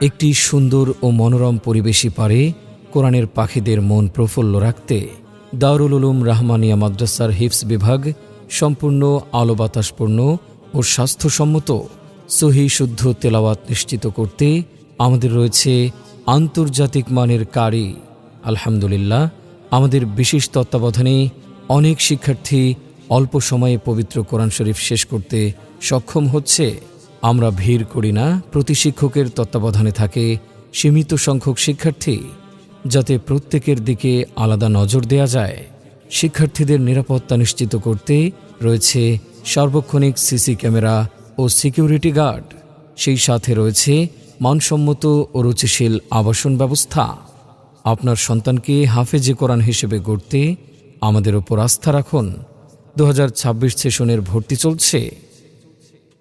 একটি সুন্দর ও মনোরম পরিবেশই পারে কোরআনের পাখিদের মন প্রফুল্ল রাখতে। দারুল উলুম রাহমানিয়া মাদ্রাসার হিফস বিভাগ সম্পূর্ণ আলো বাতাসপূর্ণ ও স্বাস্থ্যসম্মত। সহি শুদ্ধ তেলাওয়াত নিশ্চিত করতে আমাদের রয়েছে আন্তর্জাতিক মানের কারি। আলহামদুলিল্লাহ, আমাদের বিশেষ তত্ত্বাবধানে অনেক শিক্ষার্থী অল্প সময়ে পবিত্র কোরআন শরীফ শেষ করতে সক্ষম হচ্ছে। আমরা ভিড় করি না, প্রতি শিক্ষকের তত্ত্বাবধানে থাকে সীমিত সংখ্যক শিক্ষার্থী, যাতে প্রত্যেকের দিকে আলাদা নজর দেয়া যায়। শিক্ষার্থীদের নিরাপত্তা নিশ্চিত করতে রয়েছে সার্বক্ষণিক সিসি ক্যামেরা ও সিকিউরিটি গার্ড। সেই সাথে রয়েছে মানসম্মত ও রুচিশীল আবাসন ব্যবস্থা। আপনার সন্তানকে হাফেজে কোরআন হিসেবে গড়তে আমাদের ওপর আস্থা রাখুন। দু হাজার ছাব্বিশ সেশনের ভর্তি চলছে।